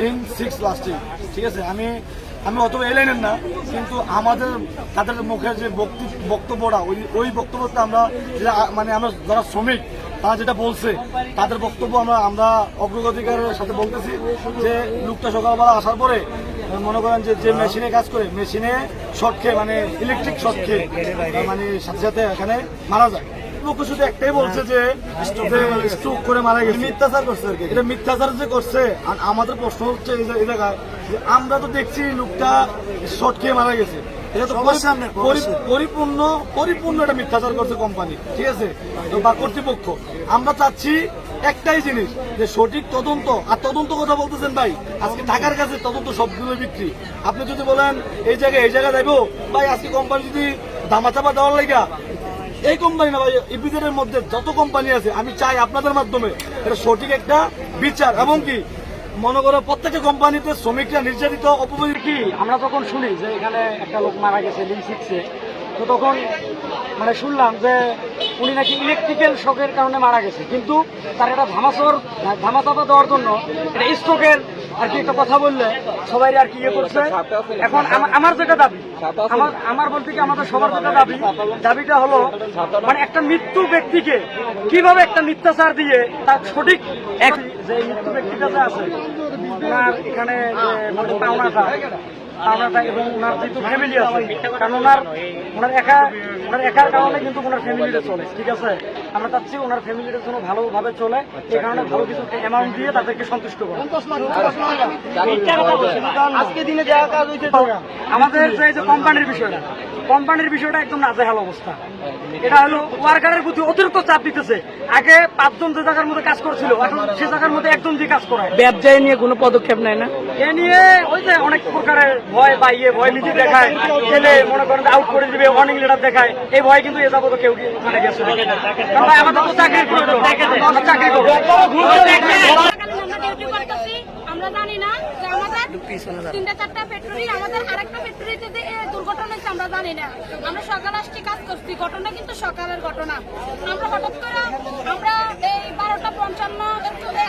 আসছেই ঠিক আছে? আমি আমি অত এই লাইনের না, কিন্তু আমাদের, তাদের মুখে যে বক্তি- বক্তব্যটা, ওই ওই বক্তব্যটা আমরা মানে আমরা যারা শ্রমিক, তারা যেটা বলছে, তাদের বক্তব্য আমরা আমরা অগ্রগতিকারের সাথে বলতেছি যে, লোকটা সকালবেলা আসার পরে মনে করেন যে যে মেশিনে কাজ করে, মেশিনে শর্ট খেয়ে মানে ইলেকট্রিক শর্ট খেয়ে মানে সাথে সাথে এখানে মারা যায়। লোক শুধু একটাই বলছে যে স্ট্রোক করে মারা গেছে। মিথ্যাচার করছে আর কি। এটা মিথ্যাচার যে করছে আর আমাদের প্রশ্ন হচ্ছে এই জায়গায় যে আমরা তো দেখছি লোকটা শর্ট খেয়ে মারা গেছে। এটা তো। পরিপূর্ণ পরিপূর্ণ একটা মিথ্যাচার করছে কোম্পানি ঠিক আছে? বা কর্তৃপক্ষ। আমরা চাচ্ছি একটাই জিনিস যে সঠিক তদন্ত আর তদন্ত কথা বলতেছেন ভাই। আজকে ঢাকার কাছে তদন্ত সবগুলো বিক্রি। আপনি যদি বলেন এই জায়গায় এই জায়গায় যাইবো? ভাই আজকে কোম্পানি যদি দামাচাপা দেওয়ার লাগা এই কোম্পানি না ভাই এর মধ্যে যত কোম্পানি আছে, আমি চাই আপনাদের মাধ্যমে এটা সঠিক একটা বিচার। এবং কি, মনে করো প্রত্যেকটা কোম্পানিতে শ্রমিকরা নির্যাতিত অপমানিত কি, আমরা যখন শুনি যে এখানে একটা লোক মারা গেছে লিঙ্ক সিক্সে তো তখন মানে শুনলাম যে উনি নাকি ইলেকট্রিক্যাল শকের কারণে মারা গেছে। কিন্তু তার একটা ধামাচর, ধামাচাপা দেওয়ার জন্য এটা স্ট্রোকের আর কি একটা কথা বললে সবাই আর কি ইয়ে করছে। এখন আমা- আমার যেটা দাবি, আমার বলতে কি আমাদের সবার যেটা দাবি, দাবিটা হলো মানে একটা মৃত্যু ব্যক্তিকে কীভাবে একটা মিথ্যাচার দিয়ে তার সঠিক এক যে মৃত্যু ব্যক্তিটা আছে ওনার এখানে মানে পাওনাটা পাওনাটা এবং ওনার যেহেতু ফ্যামিলি আছে কারণ ওনার ওনার একা ওনার একার কারণে কিন্তু ওনার ফ্যামিলিটা চলে ঠিক আছে? আমরা চাচ্ছি ওনার ফ্যামিলিটা যেন ভালোভাবে চলে এই কারণে ভালো কিছু অ্যামাউন্ট দিয়ে তাদেরকে সন্তুষ্ট করা। আজকে দিনে যা কাজ হইতে আমাদের যে কোম্পানির বিষয়টা কোম্পানির বিষয়টা একদম নাজেহাল অবস্থা। এটা হলো ওয়ার্কারের প্রতি অতিরিক্ত চাপ দিতেছে। আগে পাঁচজন যে জায়গার মধ্যে কাজ করছিল এখন সে জায়গার মধ্যে একজন যে কাজ করায়। ব্যবসায়ী নিয়ে কোনো পদক্ষেপ নেয় না? এ নিয়ে ওই যে অনেক প্রকারের ভয় বা ইয়ে ভয় নীতি দেখায়। গেলে মনে করেন আউট করে দিবে ওয়ার্নিং লেটার দেখায়। এই ভয় কিন্তু এ যাবত কেউ কি মানে গেছে আমাদের তো চাকরি প্রয়োজন আমরা চাকরি করব। জানি না যে আমাদের তিনটা চারটা ফ্যাক্টরি আমাদের আরেকটা ফ্যাক্টরিতে আমরা জানি না। আমরা সকাল আসছি, কাজ করছি। ঘটনা কিন্তু সকালের ঘটনা। আমরা হঠাৎ করে, আমরা এই বারোটা পঞ্চান্ন,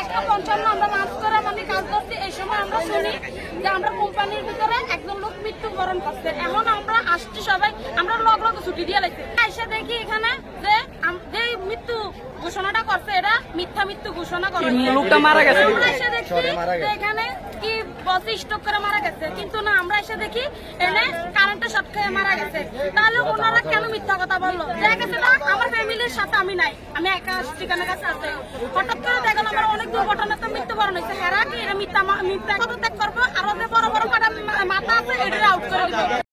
একটা পঞ্চান্ন, আমরা লাঞ্চ করে মানে কাজ করছি। এই সময় আমরা শুনি যে আমরা কোম্পানির ভিতরে একজন লোক মৃত্যুবরণ করছে। এখন আমরা আসছি সবাই, আমরা লগ লগ ছুটি দিয়ে লাগছে এসে দেখি এখানে যে ঘোষণাটা করছে এটা মিথ্যা মৃত্যু ঘোষণা করা। লোকটা মারা গেছে। আমরা এসে দেখছি যে এখানে কি বসে স্টক করে মারা গেছে। কিন্তু না আমরা এসে দেখি এনে কারেন্টে শর্ট খেয়ে মারা গেছে। তাহলে ওনারা কেন মিথ্যা কথা বলল? দেখা গেছে না আমার ফ্যামিলির সাথে আমি নাই। আমি একা ঠিকানা কাছে আছে। হঠাৎ করে দেখলাম আমার অনেক দুর্ঘটনাতে মৃত্যুবরণ হয়েছে। হেরা কি এরা মিথ্যা মা- মিথ্যা কথা ত্যাগ করব? আর ওদের বড় বড় মাথা আছে এটা আউট করে দিবে।